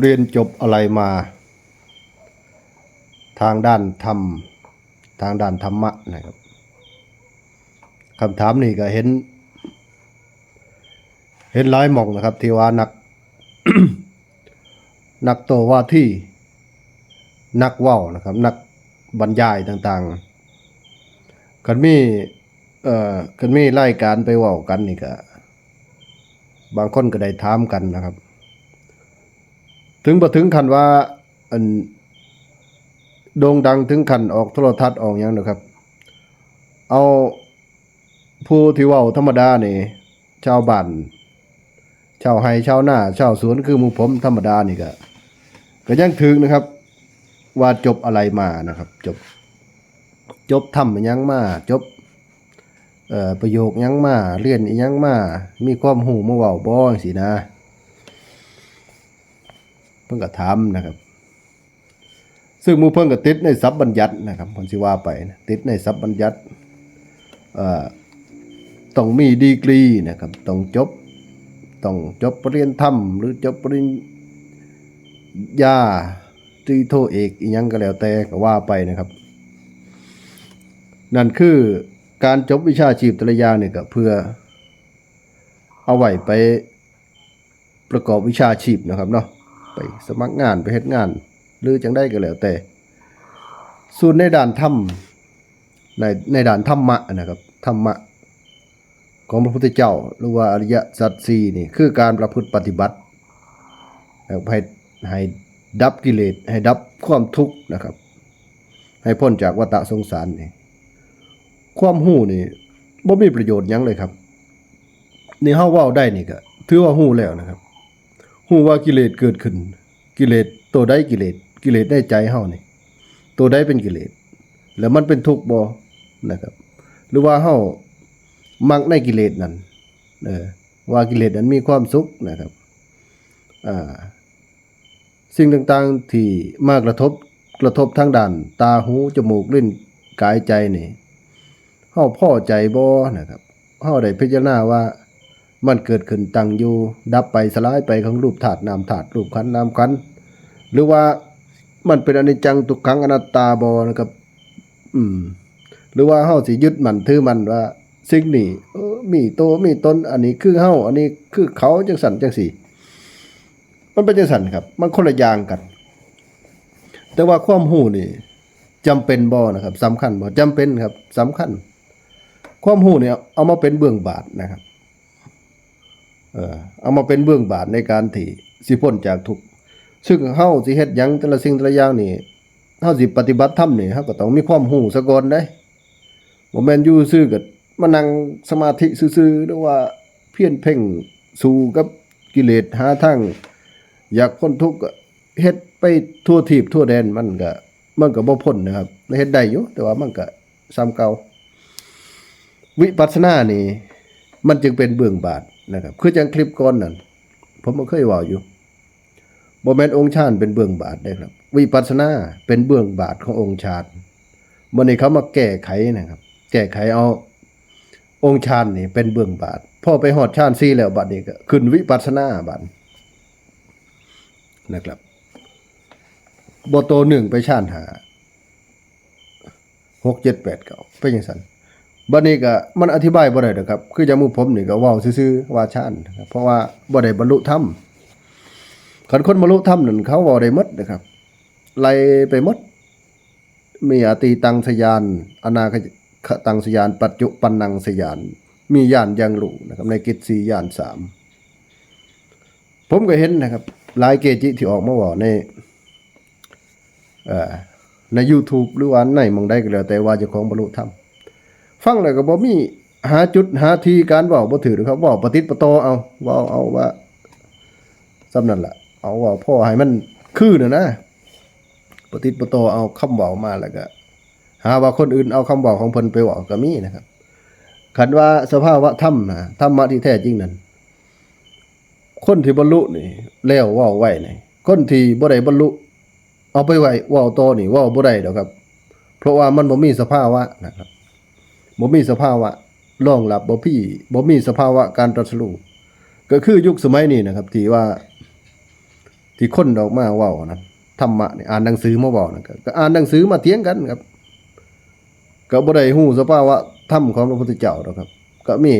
เรียนจบอะไรมา ทางด้านธรรม ทางด้านธรรมะนะครับคำถามนี่ก็เห็น เห็นหลายหมองนะครับ ที่ว่านัก นักโตว่าที่นักเว้านะครับ นักบรรยายต่างๆกันมีเอ่อกันมีรายการไปเว้ากันนี่ก็บางคนก็ได้ถามกันนะครับ ถึงบ่ถึงขั้นว่าอันโด่งดังถึงขั้นออกโทรทัศน์ออกหยังนะครับ เอาผู้ที่เว้าธรรมดานี่ชาวบ้านชาวไร่ชาวหน้าชาวสวนคือหมู่ผมธรรมดานี่ก็ก็ยังถึงนะครับ ว่าจบอะไรมานะครับ จบ จบทำยังมา จบเอ่อประโยคยังมาเรียนยังมา มีความหูมาเว้าบ่จังซี่นะ พิ่นก็ถามนะครับ ซึ่งมูเพิ่นก็ติดในศัพท์บัญญัตินะครับเพิ่นสิว่าไปนะติดในศัพท์บัญญัติต้องมีดีกรีนะครับต้องจบต้องจบปริญญาธรรม หรือจบปริญญาตรีโทเอกอีหยังก็แล้วแต่ก็ว่าไปนะครับ นั่นคือการจบวิชาชีพแต่ละอย่างเนี่ยก็เพื่อเอาไว้ไปประกอบวิชาชีพนะครับเนาะ ไปสมัครงานไปเฮ็ดงาน หรือจังได้ก็แล้วแต่ ส่วนในด้านธรรมในในด้านธรรมะนะครับธรรมะ ของพระพุทธเจ้า หรือว่าอริยสัจสี่นี่คือการประพฤติปฏิบัติให้ให้ดับกิเลสให้ดับความทุกข์นะครับ ให้พ้นจากวัฏสงสารนี่ความหู้นี่บ่มีประโยชน์หยังเลยครับนี่เฮาเว้าได้นี่ก็ถือว่าหู้แล้วนะครับ หูว่ากิเลสเกิดขึ้น กิเลสตัวใดกิเลสกิเลสในใจเฮานี่ตัวใดเป็นกิเลสแล้วมันเป็นทุกข์บ่นะครับ หรือว่าเฮามักในกิเลสนั้นเออว่ากิเลสนั้นมีความสุขนะครับอ่าสิ่งต่างๆที่มากระทบกระทบทางด้าน ตาหูจมูกลิ้นกายใจนี่เฮาพอใจบ่นะครับเฮาได้พิจารณาว่า มันเกิดขึ้นตั้งอยู่ ดับไปสลายไปของรูปธาตุนามธาตุรูปขันนามขันหรือว่ามันเป็นอนิจจังทุกขังอนัตตาบ่นะครับ อืม หรือว่าเฮาสิยึดมันถือมันว่าสิ่งนี้มีโตมีตนอันนี้คือเฮาอันนี้คือเขาจังสันจังสี่ มันเป็นจังสันครับ มันคนละอย่างกัน แต่ว่าความรู้นี่จำเป็นบ่นะครับสำคัญบ่จำเป็นครับสำคัญ ความรู้เนี่ยเอามาเป็นเบื้องบาทนะครับ เอามาเป็นเบื้องบาทในการที่สิพ้นจากทุกข์ซึ่งเฮาสิเฮ็ดหยังแต่ละสิ่งแต่ละอย่างนี่เฮาสิปฏิบัติธรรมนี่เฮาก็ต้องมีความรู้ซะก่อนได้บ่แม่นอยู่ซื่อก็มานั่งสมาธิซื่อๆหรือว่าเพียรเพ่งสู่กับกิเลสหาทางอยากพ้นทุกข์เฮ็ดไปทั่วทีบทั่วแดนมันก็มันก็บ่พ้นนะครับเฮ็ดได้อยู่แต่ว่ามันก็ซ้ำเก่าวิปัสสนานี่มันจึงเป็นเบื้องบาท นะครับคือจังคลิปก่อนนั่นผมก็เคยว่าอยู่บ่แมนองค์ชาติเป็นเบื้องบาทได้ครับ วิปัสสนาเป็นเบื้องบาทขององค์ชาติมื้อนี้เขามาแก้ไขนะครับ แก้ไขเอาองค์ชาตินี่เป็นเบื้องบาทพ่อไปฮอดชาติ4แล้วบัดนี้ก็ขึ้นวิปัสสนาบัดนะครับบ่โตหนึ่งไปชาติหาหกเจ็ดแปดเก้าเป็นจังซั่น บัดนี้ก็มันอธิบายบ่ได้ดอกครับ คือจังหมู่ผมนี่ก็เว้าซื่อๆว่าชานนะครับเพราะว่าบ่ได้บรรลุธรรมคันคนบรรลุธรรมนั่นเขาเว้าได้หมดนะครับไล่ไปหมดมีอติตังสยาน อนาคตังสยาน ปัจจุปันนังสยาน มีญาณยังรู้นะครับ ในกิจ4ญาณ3ผมก็เห็นนะครับหลายเกจิที่ออกมาว้าในอ่อใน YouTube หรือว่าในมองใดก็แล้วแต่ว่าจ้าของบรรลุธรรม ฟังแล้วก็บ่มีหาจุดหาทีการเว้าบ่ถือครับเว้าปฏิดประตอเอาเว้าเอาว่าสำนั่นล่ะเอาว่าพ่อให้มันคือน่ะนะปฏิดประตอเอาคำเว้ามาแล้วก็หาว่าคนอื่นเอาคำเว้าของเพิ่นไปเว้าก็มีนะครับคันว่าสภาวะธรรมนะธรรมะที่แท้จริงนั้นคนที่บรรลุนี่แล้วเว้าไว้นี่คนที่บ่ได้บรรลุ เอาไปไว้เว้าต่อนี่เว้าบ่ได้ดอกครับ เพราะว่ามันบ่มีสภาวะนะครับ บ่มีสภาวะรองรับบ่พี่บ่มีสภาวะการตรัสรู้ก็คือยุคสมัยนี้นะครับ ที่ว่า ที่คนออกมาเว้านะธรรมะนี่อ่านหนังสือมาเว้านะก็อ่านหนังสือมาเถียงกันครับ ก็บ่ได้ฮู้สภาวะธรรมของพระพุทธเจ้าหรอกครับ ก็มี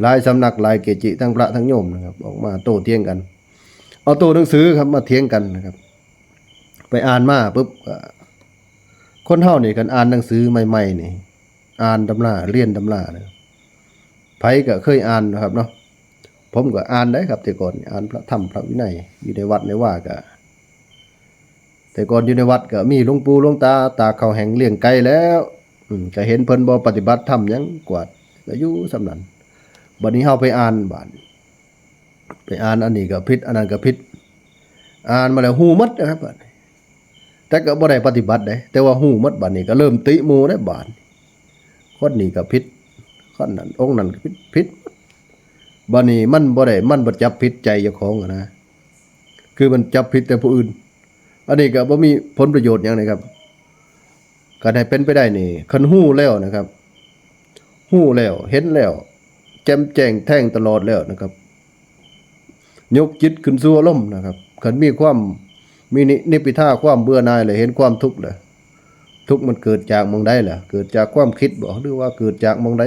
หลายสำนักหลายเกจิทั้งพระทั้งโยมนะครับ ออกมาโต้เถียงกัน เอาตัวหนังสือครับมาเถียงกันนะครับ ไปอ่านมาปุ๊บก็ คนเฮานี่กันอ่านหนังสือใหม่ๆนี่ อ่านตำราเรียนตำรานะครับไผก็เคยอ่านนะครับเนาะผมก็อ่านได้ครับ แต่ก่อนอ่านพระธรรมพระวินัยอยู่ในวัดในว่าก็แต่ก่อนอยู่ในวัดก็มีหลวงปู่หลวงตา ตาเขาแห่งเลี้ยงไก่แล้วอืก็เห็นเพิ่นบ่ปฏิบัติธรรมยังกวาดก็อยู่สำนั้นบัดนี้เฮาไปอ่านบาดไปอ่านอันนี้ก็ผิดอันนั้นก็ผิดอ่านมาแล้วฮู้หมดนะครับบัดนี้ แต่ก็บ่ได้ปฏิบัติได้แต่ว่าฮู้หมดบัดนี้ก็เริ่มติมูได้บาดคนนี้ก็ผิดคนนั้นองค์นั้นก็ผิดผิดบัดนี้มันบ่ได้มันบ่จับผิดใจเจ้าของอะนะ คือมันจับผิดแต่ผู้อื่น อันนี้ก็บ่มีผลประโยชน์หยังนะครับก็ได้เป็นไปได้นี่คันฮู้แล้วนะครับฮู้แล้วเห็นแล้ว แจ่มแจ้งแท่งตลอดแล้วนะครับ ยกจิตขึ้นสู่อารมณ์นะครับคันมีความ มีนินิพิทาความเบื่อหน่ายเลยเห็นความทุกข์เลยทุกข์มันเกิดจากมองใดล่ะเกิดจากความคิดบ่หรือว่าเกิดจากมองใด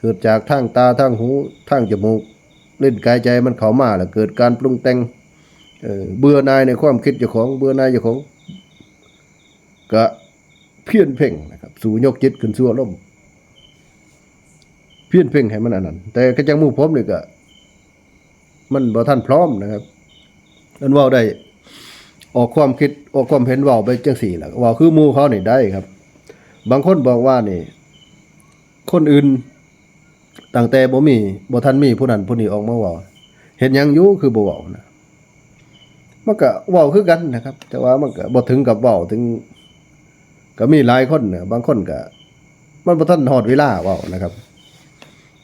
เกิดจากทางตาทางหูทางจมูกเล่นกายใจมันเข้ามาแล้วเกิดการปรุงแต่งเออเบื่อหน่ายในความคิดเจ้าของเบื่อหน่ายเจ้าของก็เพี้ยนเพ่งนะครับสู่ยกจิตขึ้นสู่อารมณ์เพี้ยนเพ่งให้มันอันนั้น แต่ก็จังหมู่ผมนี่ก็มันบ่ทันพร้อมนะครับอันว้าได้ ออกความคิดออกความเห็นว่าไปจังสี่แหละว่าคือมูเขานี่ได้ครับ บางคนบอกว่านี่ คนอื่นตั้งแต่บ่มีบ่ทันมีผู้นั้นผู้นี้ออกมาว้าเห็นยังอยู่คือบ่เว้านะมันก็เว้าคือกันนะครับ แต่ว่ามันก็บ่ถึงกับเว้าถึง ก็มีหลายคนเนี่ยบางคนก็มันบ่ทันฮอดเวลาเว้านะครับ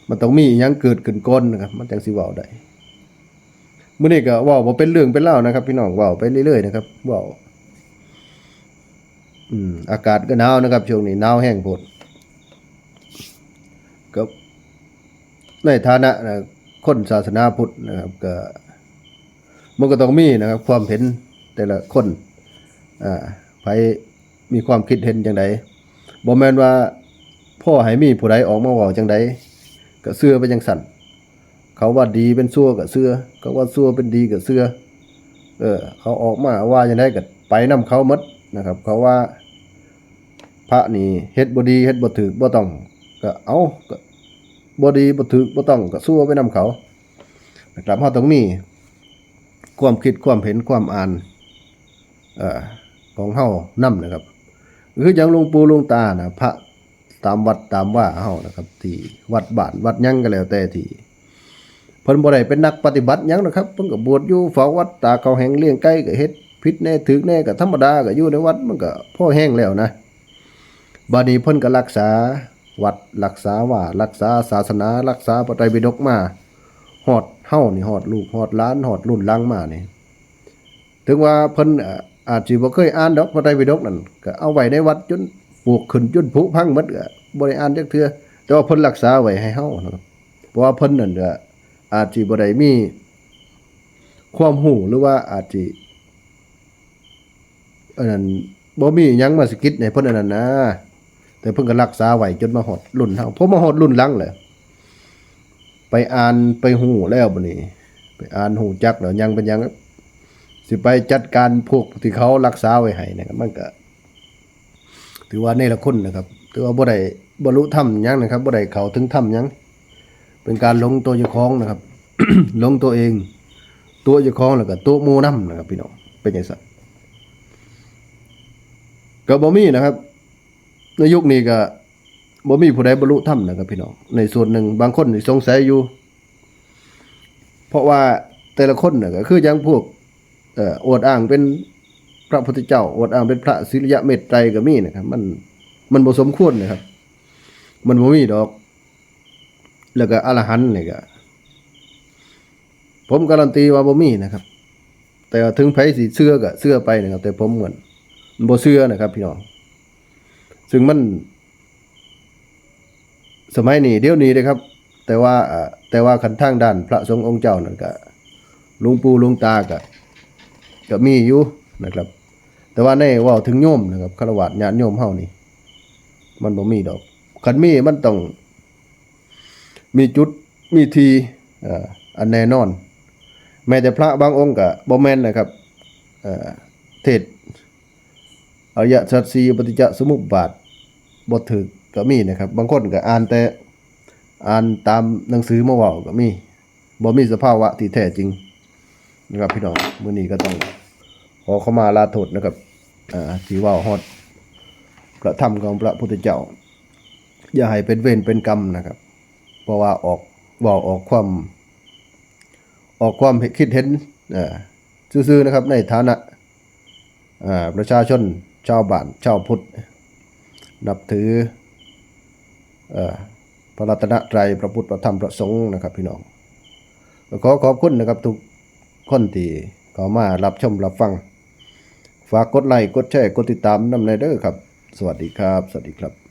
มันต้องมีหยังเกิดขึ้นก่อนนะครับ มันจังสิเว้าได้ มื้อนี้ก็ว้าบ่เป็นเรื่องเป็นรานะครับ พี่น้องว้าไปเรื่อยๆนะครับว้าอืมอากาศก็หนาวนะครับช่วงนี้หนาวแห้งโพดก็ในฐานะนะคนศาสนาพุทธนะครับ ก็มันก็ต้องมีนะครับ ความเห็นแต่ละคนอ่าไผมีความคิดเห็นจังไดบ่แม่นว่าพ่อให้มีผู้ใดออกมาว้าจังไดก็เชื่อไปจังสั่น เขาว่าดีเป็นซั่วกับเสื้อเขาว่าซั่วเป็นดีกับเสื้อเออ เขาออกมาว่าอย่างไรก็ไปนํเขามดนะครับ เขาว่า พระนี่เฮ็ดบดีเฮ็ดบ่ถูกบ่ต้องก็เอาก็บดีบ่ถูกบ่ต้องก็ซั่วไปนํเขานะครับเฮาต้องมีความคิดความเห็นความอ่านเอ่อของเฮานํนะครับคืออย่างหลวงปู่หลวงตานะพระตามวัดตามว่าเฮานะครับ ที่วัดบ้านวัดยังก็แล้วแต่ที่ เพิ่นบ่ได้เป็นนักปฏิบัติหยังนะครับเพิ่นก็บวชอยู่เฝ้าวัดตาเขาแห่งเลี้ยงไก่ก็เฮ็ดผิดแน่ถึกแน่ก็ธรรมดาก็อยู่ในวัดมันก็พ่อแห้งแล้วนะบัดนี้เพิ่นก็รักษาวัดรักษาว่ารักษาศาสนารักษาพระไตรปิฎกมาฮอดเฮานี่ฮอดลูกฮอดหลานฮอดรุ่นลังมานี่ถึงว่าเพิ่นอาจสิบ่เคยอ่านดอกพระไตรปิฎกนั่นก็เอาไว้ในวัดจนปลูกขึ้นจนผุพังหมดก็บ่ได้อ่านจักเทื่อแต่ว่าเพิ่นรักษาไว้ให้เฮานะครับเพราะว่าเพิ่นนั่นก็ อาจจะบ่ได้มีความหูหรือว่าอาจจะอันนั้นบ่มีหยังมาสกิดให้เพิ่นอันนั้นนะแต่เพิ่นก็รักษาไว้จนมาฮอดรุ่นเฮาพอมาฮอดรุ่นหลังแหละไปอ่านไปหูแล้วบัดนี้ไปอ่านหูจักแล้วยังเป็นยังสิไปจัดการพวกที่เขารักษาไว้ให้นะครับมันก็ถือว่าในละคนนะครับถือว่าบ่ได้บรรลุธรรมยังนะครับบ่ได้เขาถึงธรรมยัง เป็นการหลงตัวเจ้าของนะครับหลงตัวเอง ตัวเจ้าของแล้วก็ตัวหมู่นํนะครับพี่น้องเป็นจังซั่นก็บ่มีนะครับในยุคนี้ก็บ่มีผู้ใดบรรลุธรรมนะครับพี่น้องในส่วนหนึ่งบางคนสงสัยอยู่ เพราะว่าแต่ละคนน่ะก็คือย่างพวกเอ่ออวดอ้างเป็นพระพุทธเจ้าอวดอ้างเป็นพระศิริยะเมตไตรก็มีนะครับ มันมันบ่สมควรนะครับ มันบ่มีดอก แล้วก็อรหันต์นี่ก็ผมการันตีว่าบ่มีนะครับ แต่ว่าถึงไผสิเชื่อก็เชื่อไปนะครับ แต่ผมเหมือนบ่เชื่อนะครับ พี่น้องซึ่งมัน สมัยนี้เดี๋ยวนี้นะครับ แต่ว่าแต่ว่าคันทางด้าน พระสงฆ์องค์เจ้านั่นก็ลุงปู่ลุงตาก็ก็มีอยู่นะครับ แต่ว่าในว่าถึงโยมนะครับคารวะญาติโยมเฮานี่ มันบ่มีดอกคันมีมันต้อง มีจุดมีทีอันแน่นอน แม้แต่พระบางองค์ก็บ่แมนนะครับเทศอริยสัจสีปฏิจจสมุปบาทบ่ถึกก็มีนะครับ บางคนก็อ่านแต่อ่านตามหนังสือมาว้าก็มีบ่มีสภาวะที่แท้จริงนะครับพี่น้องมื้อนี้ก็ต้องขอเข้ามาลาโทษนะครับอ่าที่ว้าฮอดพระธรรมของพระพุทธเจ้า อย่าให้เป็นเวรเป็นกรรมนะครับ เพราะว่าออกเว้าออกความ ออกความคิดเห็นซื่อๆนะครับ ในฐานะประชาชนชาวบ้านชาวพุทธ นับถือพระรัตนตรัยพระพุทธพระธรรมพระสงฆ์นะครับพี่น้องขอขอบคุณนะครับทุกคนที่เข้ามารับชมรับฟัง ฝากกดไลค์กดแชร์กดติดตามนำในเด้อครับ สวัสดีครับ สวัสดีครับ